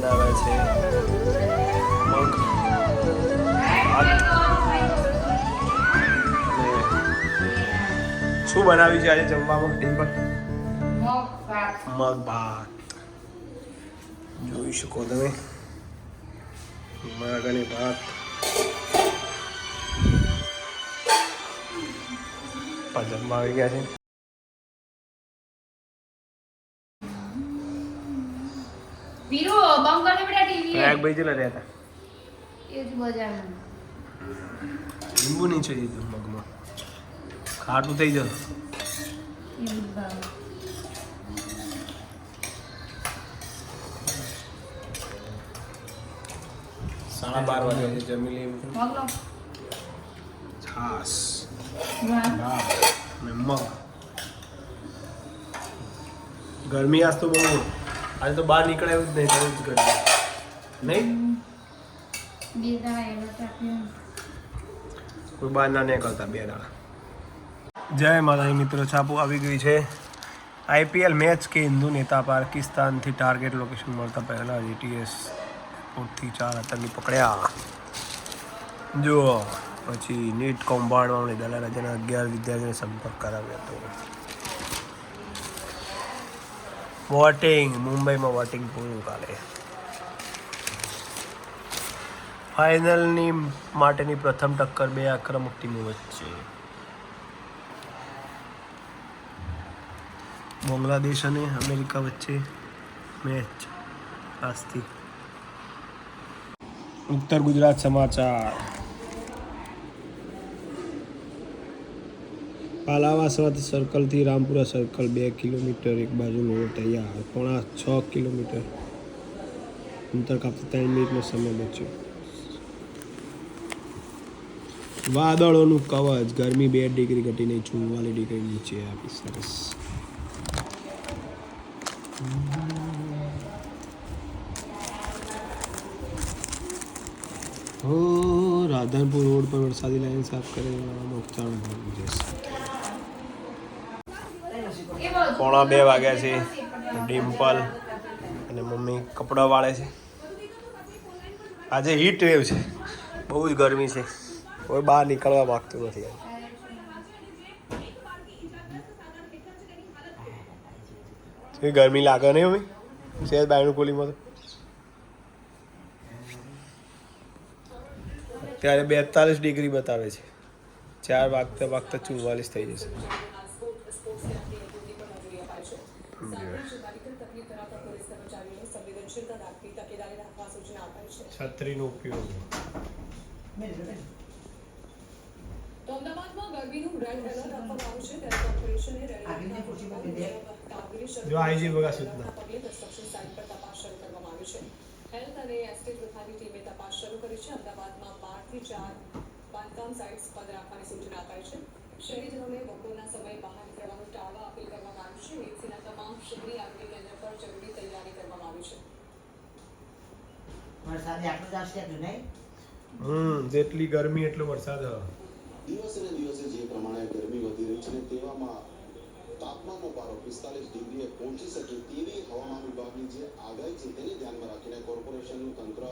બનાવ્યા છે. મગ. શું બનાવ્યું છે આજે જમવામાં? ડિમ્પલ મગ ભાત. જોઈ શકો તમે. મગ અને ભાત. જમવા આવી ગયા છે. વીરુ બંધ કરી બેટા ટીવી પ્રયાગભાઈ જેલા રહ્યા હતા. એ જ બજારમાં. લીંબુ નહીં છે દીધું મગમાં. ખાટું થઈ જશે સાડા બાર વાગે જમી મગલો છાસ. અને મગ. ગરમી આજ તો બહુ આજે તો બહાર નીકળે એવું જ નહીં બહુ જ ગરમી. નહીં. કોઈ બહાર ના નીકળતા બે દાડા. જય માતાજી મિત્રો છાપુ આવી ગઈ છે. આઈપીએલ મેચ કે હિન્દુ નેતા પાકિસ્તાનથી ટાર્ગેટ લોકેશન મળતા પહેલા જીટીએસ એરપોર્ટથી ચાર આતંકી પકડ્યા. જુઓ પછી નીટ કૌભાંડમાં દલાલ રાજ્યના અગિયાર વિદ્યાર્થીઓને સંપર્ક કરાવ્યો હતો વોટિંગ મુંબઈમાં વોટિંગ પૂરું કાલે. ફાઇનલની માટેની પ્રથમ ટક્કર બે આક્રમક ટીમો વચ્ચે. બાંગ્લાદેશ અને અમેરિકા વચ્ચે મેચ આજથી. ઉત્તર ગુજરાત સમાચાર. પાલાવાસવાદ સર્કલથી રામપુરા સર્કલ બે કિલોમીટર એક બાજુનો તૈયાર. પોણા છ કિલોમીટર. અંતર કાપતા ત્રણ મિનિટનો સમય બચ્યો. વાદળોનું કવચ. ગરમી બે ડિગ્રી ઘટીને ચુમ્માલીસ ડિગ્રી નીચે આપી સરસ. રાધનપુર રોડ પર વરસાદી લાઈન સાફ કરે બધું. પોણા બે વાગ્યા છે. ડિમ્પલ અને મમ્મી કપડાં વાળે છે. આજે હીટ વેવ છે. બહુ જ ગરમી છે. કોઈ બહાર નીકળવા માગતું નથી ગરમી લાગે નહીં મમ્મી? સેજ બાયણું ખોલીમાં તો. અત્યારે બેતાલીસ ડિગ્રી બતાવે છે. ચાર વાગતા વાગતા ચુમ્માલીસ થઈ જશે છત્રીનો ઉપયોગ તો અમદાવાદમાં ગરમીનું રેડ એલર્ટ આપવામાં આવ્યું છે ત્યારે કોર્પોરેશને રેડ એલર્ટના કામગીરી શરૂ જો આઈ જી બગા સૂચના પગલે કન્સ્ટ્રક્શન સાઇટ પર ઉપયોગ. જો આઈજી બગા છે. હેલ્થ અને એસ્ટેટ વિભાગની ટીમે તપાસ શરૂ કરી છે. અમદાવાદમાં બારથી ચાર બાંધકામ સાઇટ્સ બંધ રાખવાની સૂચના અપાઈ છે. શહેરીજનોને બપોરના સમયે બહાર નીકળવાનું ટાળવા અપીલ કરવામાં આવી છે. એસીના તમામ શહેરી આરોગ્ય કેન્દ્ર પર જરૂરી તૈયારી કરવામાં વરસાદે આટલું જ આવશે એટલું નહીં? હમ જેટલી ગરમી એટલો વરસાદ દિવસે ને દિવસે જે પ્રમાણે ગરમી વધી રહી છે તેવામાં તાપમાનનો પારો પિસ્તાલીસ ડિગ્રીએ પહોંચી શકે તેવી હવામાન વિભાગની જે આગાહી છે તેને ધ્યાનમાં રાખીને કોર્પોરેશનનું તંત્ર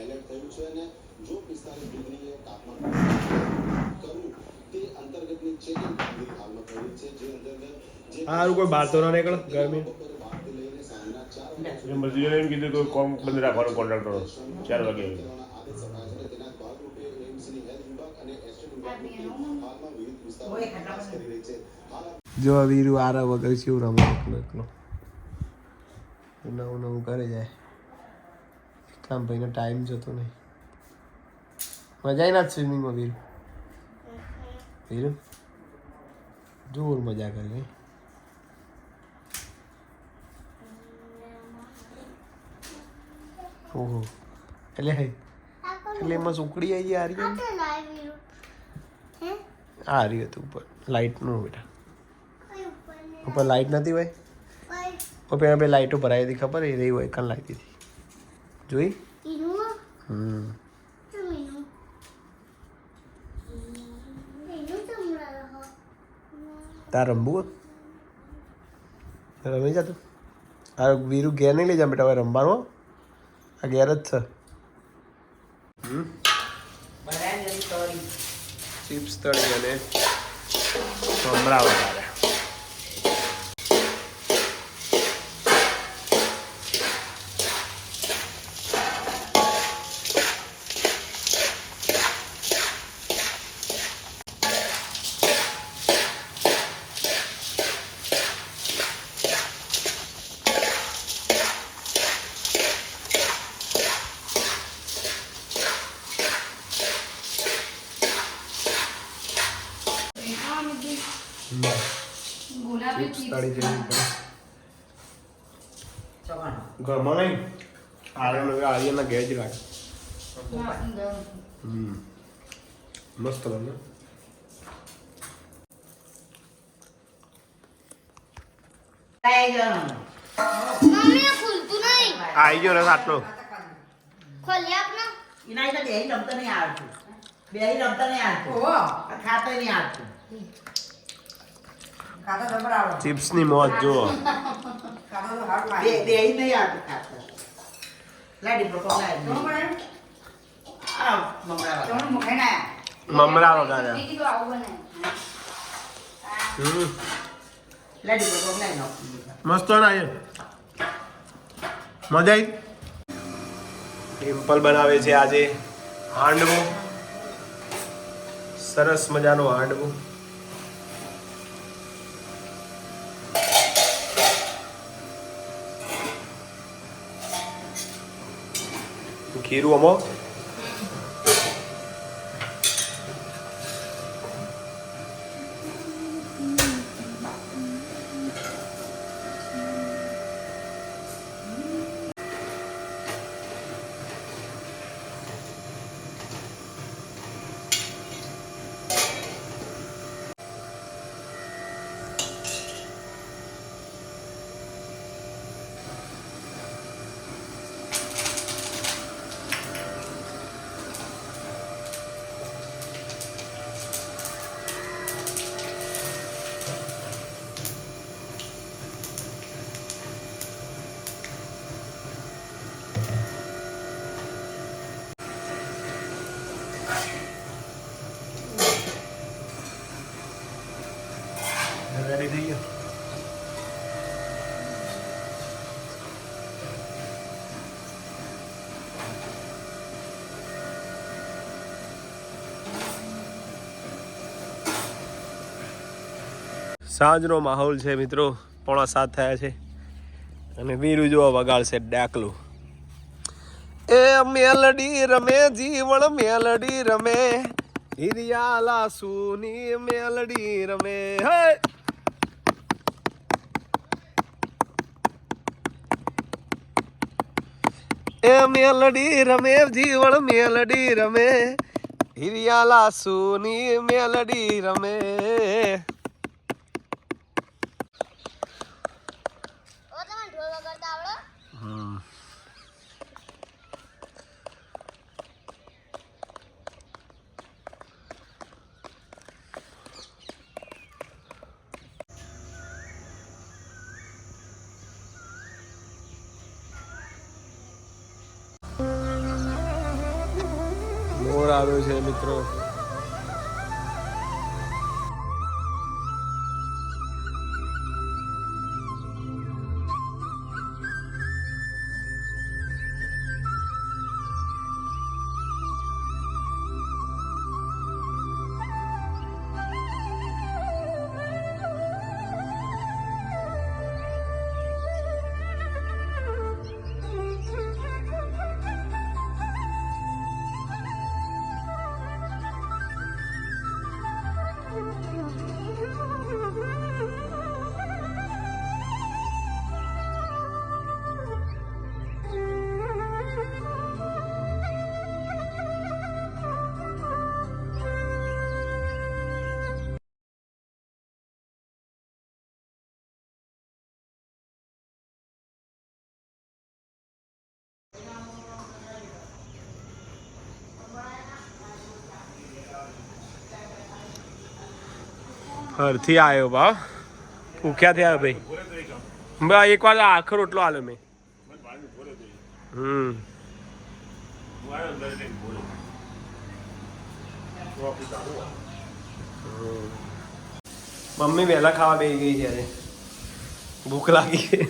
એલર્ટ થયું છે અને જો પિસ્તાલીસ ડિગ્રીએ તાપમાન કરવું તે અંતર્ગતની ચેકિંગ કામગીરી હાલમાં થઈ છે જે અંતર્ગત જે કોઈ બહાર તો ના નીકળે? ગરમી બપોરે બારથી લઈને સાંજના ચાર એટલે મજૂરોને એમ કીધું કે કોમ બંધ રાખવાનો કોન્ટ્રાક્ટરો ચાર વાગે જો વીરુ આરા વગર શું રમે એકલો એકલો. નવું નવું કરે જાય. કામ ભાઈનો ટાઈમ જતો નહીં. મજા આવી ના સ્વિમિંગમાં વીરુ? વીરુ? જોર મજા કરી નહીં ઓહો. એટલે હે. એટલે એમાં સુકડી આવી આ રહી આ રહ્યું હતું ઉપર. લાઇટનું બેટા. ઉપર લાઇટ નથી હોય તો પેલા બે લાઇટો ભરાઈ હતી ખબર? એ રહી હોય કાન લાગી હતી. જોઈ? હમ. તાર રમવું રમી જા તું. આ વીરુ ઘેર નહીં લઈ જા બેટા હવે રમવાનું. આ ઘેર જ છે. ચિપ્સ તળી અને મમરા વગાડ્યા ગુલાબી ચિપ્સ જેવી પડે ઘરમાં નહીં. આર્યન હવે આર્યનના ઘેર જ મસ્ત બને. આવી ગયો રસ આટલો. ખોલ્યા બેહી રમતા નહીં આવતું બેહી રમતા નહીં આવડતું. આ ખાતા નહીં આવડતું. ચિપ્સની મોજ જુઓ. મમરા. વગાડ્યા. મસ્ત ના મજા આવી ડિમ્પલ બનાવે છે આજે. હાંડવો. સરસ મજાનો હાંડવો. Kiruomo. સાંજનો માહોલ છે મિત્રો, પોણા સાત થયા છે. અને વીરુ જોવા વગાડશે ડાકલું. એ મેલડી રમે જીવણ મેલડી રમે. હિરિયાલા સુની મેલડી રમે. હે! એ મેલડી રમે જીવણ મેલડી રમે. હિરિયાલા સુની મેલડી રમે ઓ તમે ઢોલ વગાડતા આવડો હમ મોર આવ્યો છે મિત્રો. ફરથી આવ્યો ભાવ ભૂખ્યા થયા ભાઈ. બા, એક વાર આખો રોટલો આલો મેં. હમ. મમ્મી વહેલા ખાવા બેસી ગઈ છે ભૂખ લાગી ગઈ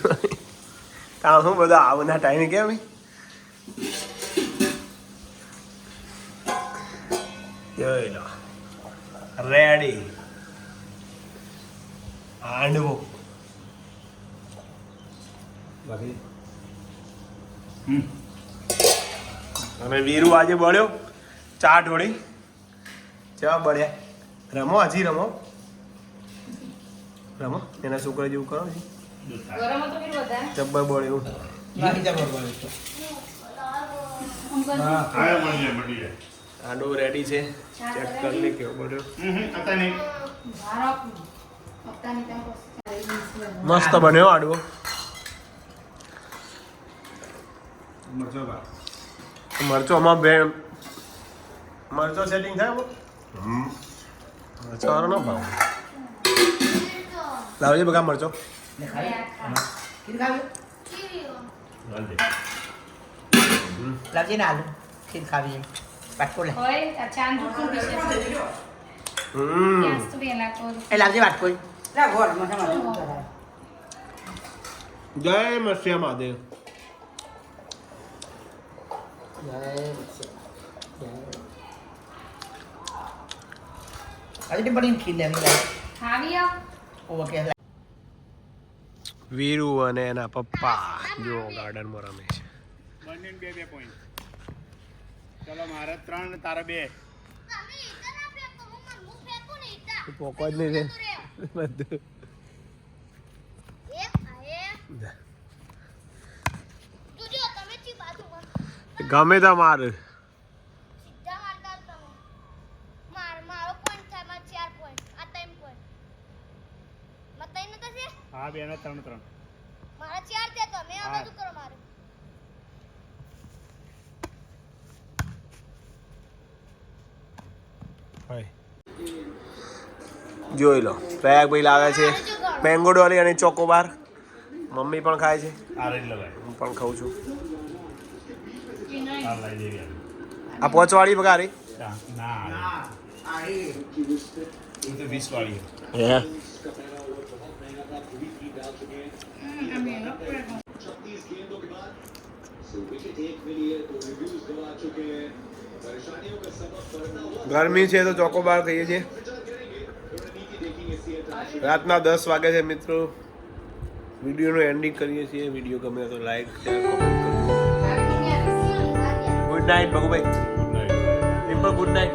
શું બધા આવના ટાઈમે કેમ રેડી હાંડવો અને વીરુ આજે બળ્યો ચા ઢોળી ચા બળ્યા રમો હજી રમો રમો એના છોકરા જેવું કરો છે જબ્બર બળ્યું મળી રેડી છે ચેક કરી લે કેવો બળ્યો હતા નહીં ભાર આપું હપ્તાની ત્યાં પછી મસ્ત બન્યો આડવો મરચો બા મરચો આમાં બે મરચો સેટિંગ થાય આમાં મરચો વાળો ન ભાવ લાવજે બગા મરચો ને ખાવી? ખીર ખાવી? હાલજે લાવજે ને આલુ ખીર ખાવી છે. વાટકો લે હોય આ ચાંદ દૂધનું વિશે હમ ગેસ તો પહેલા તો એ લાવજે વાટકો લા ગોળ મને મને જય મસ્યા મહાદેવ. વીરુ અને એના પપ્પા જો ગાર્ડનમાં રમે છે. બંને બે બે પોઈન્ટ ચલો મારે ત્રણ તારા બે. તમે ઈતા ના ફેંકો, હું મારું મું ફેંકું ને ઈતા. પોકો જ નહીં રે. બધું. ગમે તા માર સીધા મારતા જ તમે. માર- મારો point થાય, માર ચાર point. આ ત્રણ point. માર ત્રણ નતા છે? હા બે ને ત્રણ ત્રણ મારા ચાર છે, તમે આ બાજુ કરો મારે. જોઈ લો. પ્રયાગભાઈ લાવે છે. મેંગો ડોલી અને ચોકોબાર મમ્મી પણ ખાય છે. હું પણ ખાઉં છું. આ પગારી વીસ વાળી હે? ગરમી છે તો ચોકોબાર કહીએ છીએ. રાતના દસ વાગે છે મિત્રો. વિડીયોનું એન્ડિંગ કરીએ છીએ. વીડિયો ગમે તો like good night Bhagubhai good night good night